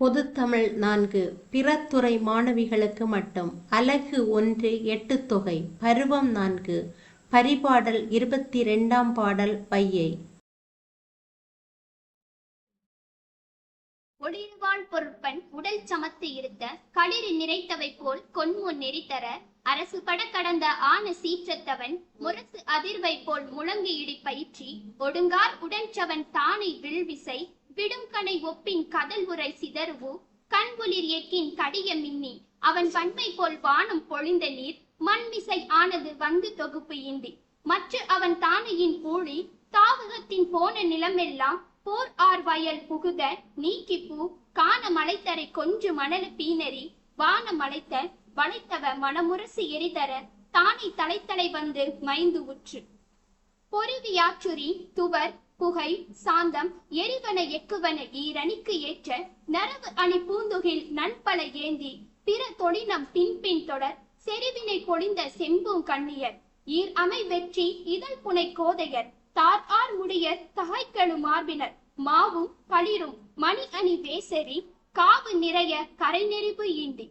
பொதுத்தமிழ் நான்கு பிறத்துறை மாணவிகளுக்கு மட்டும். அலகு ஒன்று எட்டு தொகை. பருவம் நான்கு பரிபாடல் இருபத்தி ரெண்டாம் பாடல் பையை ஒளிர்வாழ் பொருட்பன் உடல் சமத்து இருத்த களிறு நிறைத்தவை போல் கொன்முன் நெறித்தர அரசு பட கடந்த ஆன சீற்றத்தவன் முரசு அதிர்வை போல் முழங்கு இடி பயிற்சி ஒடுங்கார் உடன்சவன் தானை வில்விசை விடும் கனை ஒப்பின் கதல் உரை சிதறுவு? கண் ஒளிர் எக்கின் கடிய மின்னி. அவன் வன்மை போல் வானம் பொழிந்த நீர். மண்மிசை ஆனது வந்து தொகுப்பு இந்தி மற்ற அவன் தானையின் ஊழி. தாவகத்தின் போன நிலமெல்லாம். போர் ஆர் வயல் புகுத நீக்கி பூ. காண மலைத்தரை கொஞ்சு மணல் பீனரி வான மலைத்த வளைத்தவ மனமுரசு எரிதர. தானே தலைத்தலை வந்து மைந்து உற்று. பொறிவியாச்சுரி துவர் புகை சாந்தம் எரிவன எக்குவன ஈரணிக்கு ஏற்ற நரவு அணி பூந்துகில் நண்பல ஏந்தி பிற தொழினம் பின்பின் தொடர் செறிவினை பொழிந்த செம்பும் கண்ணியர். ஈர் அமை வெற்றி இதழ் புனை கோதையர். தார் ஆர் முடிய தகைக்கழு மார்பினர். மாவும் களிரும் மணி அணி வேசரி காவு நிறைய கரை நெறிவு ஈண்டி.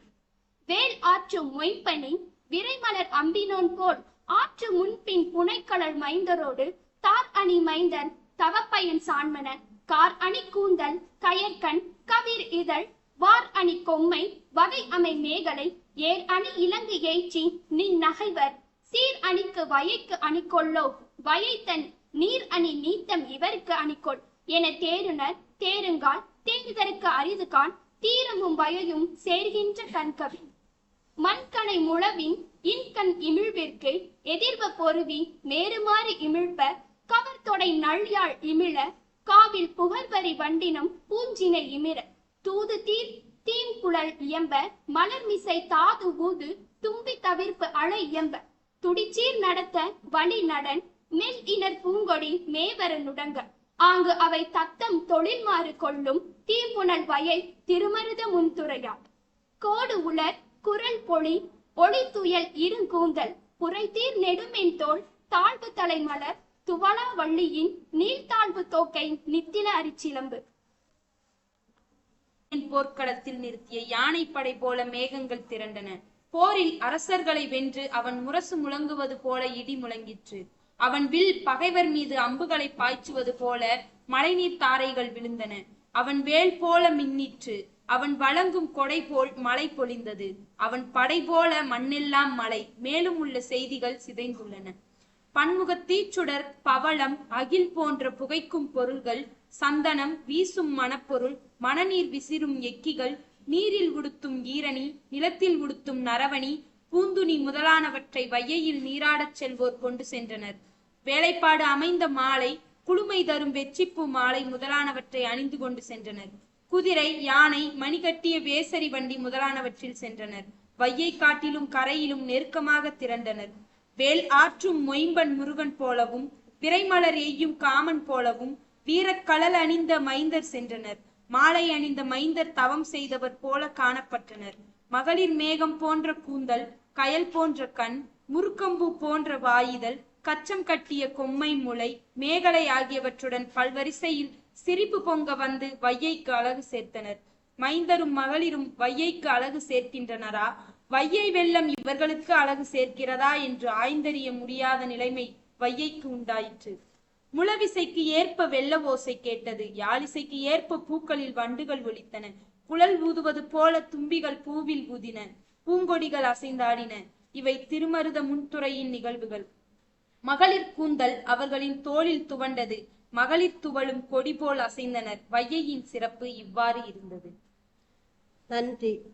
வேல் ஆற்றும் மொய்ப்பனி விரைமலர் அம்பினோன் போல் ஆற்று முன்பின் புனைக்கலர் மைந்தரோடு தார் அணி மைந்தன் தவப்பயன் சான்மனன் கார் அணி கூந்தல் கயற்கண் கவிர் இதழ் வார் அணி கொம்மை வகை அமை மேகலை ஏர் அணி இலங்கு ஏச்சி நின் நகைவர் சீர் அணிக்கு வயைக்கு அணிக்கொள்ளோ வயைத்தன் நீர் அணி நீத்தம் இவருக்கு அணிக்கொள் என தேருனர் தேருங்கால் தேங்குதற்கு அரிது கான் தீரமும் வயையும் சேர்கின்ற கண்கவி. மண்கனை முழவின் இன்கண் இமிழ்விற்கு எதிர்வ பொருவி மேறுமாறு இமிழ்ப்ப கவர்தொடை நள்யாழ் இமிழ காவில் புகழ்வரி வண்டினம் பூஞ்சினை இமிர. தூது தீர் தீம்புழல் இயம்ப மலர்மிசை தாது ஊது தும்பி தவிர்ப்பு அழை இயம்ப. துடிச்சீர் நடத்த வழி நடன் நெல் இனர் பூங்கொடி மேவர நுடங்க. ஆங்கு அவை தத்தம் தொழில்மாறு கொள்ளும் தீம்புணல் வயை திருமருத முன்துறையா கோடு உலர் குரல் பொழி ஒளி துயல் இருங்கூந்தல் புரைத்தீர் நெடுமென் தோல் தாழ்வு தலைமலர் துவளா வள்ளியின் நீள்தாழ்வு தோக்கை நித்தில அரிச்சிலம்பு. போர்க்களத்தில் நிறுத்திய யானைப்படை போல மேகங்கள் திரண்டன. போரில் அரசர்களை வென்று அவன் முரசு முழங்குவது போல இடி முழங்கிற்று. அவன் வில் பகைவர் மீது அம்புகளை பாய்ச்சுவது போல மழைநீர் தாரைகள் விழுந்தன. அவன் வேல் போல மின்னிற்று. அவன் வழங்கும் கொடை போல் மழை பொழிந்தது. அவன் படை போல மண்ணெல்லாம் மழை. மேலும் உள்ள செய்திகள் சிதைந்துள்ளன. பன்முகத் தீச்சுடர் பவளம் அகில் போன்ற புகைக்கும் பொருள்கள் சந்தனம் வீசும் மணப்பொருள் மணநீர் விசிறும் எக்கிகள் நீரில் உடுத்தும் ஈரணி நிலத்தில் உடுத்தும் நரவணி பூந்துணி முதலானவற்றை வையையில் நீராடச் செல்வோர் கொண்டு சென்றனர். வேலைப்பாடு அமைந்த மாலை குளுமை தரும் வெற்றிப்பூ மாலை முதலானவற்றை அணிந்து கொண்டு சென்றனர். குதிரை யானை மணிகட்டிய வேசரி வண்டி முதலானவற்றில் சென்றனர். வையை காட்டிலும் கரையிலும் நெருக்கமாக திரண்டனர். வேல் ஆற்றும் மொயம்பன் முருகன் போலவும் பிறைமலர் எய்யும் காமன் போலவும் வீரக்கழல் அணிந்த மைந்தர் சென்றனர். மாலை அணிந்த மைந்தர் தவம் செய்தவர் போல காணப்பட்டனர். மகளிர் மேகம் போன்ற கூந்தல் கயல் போன்ற கண் முறுக்கம்பு போன்ற வாயுதல் கச்சம் கட்டிய கொம்மை முளை மேகலை ஆகியவற்றுடன் பல்வரிசையில் சிரிப்பு பொங்க வந்து வையைக்கு அழகு சேர்த்தனர். மைந்தரும் மகளிரும் வையைக்கு அழகு சேர்க்கின்றனரா? வையை வெள்ளம் இவர்களுக்கு அழகு சேர்க்கிறதா என்று ஆய்ந்தறிய முடியாத நிலைமை வையைக்கு உண்டாயிற்று. முளவிசைக்கு ஏற்ப வெள்ள ஓசை கேட்டது. யாழிசைக்கு ஏற்ப பூக்களில் வண்டுகள் ஒலித்தன. குழல் ஊதுவது போல தும்பிகள் பூவில் ஊதின. பூங்கொடிகள் அசைந்தாடின. இவை திருமருத முன்துறையின் நிகழ்வுகள். மகளிர் கூந்தல் அவர்களின் தோளில் துவண்டது. மகளிர் துவளும் கொடி போல் அசைந்தனர். வையையின் சிறப்பு இவ்வாறு இருந்தது. நன்றி.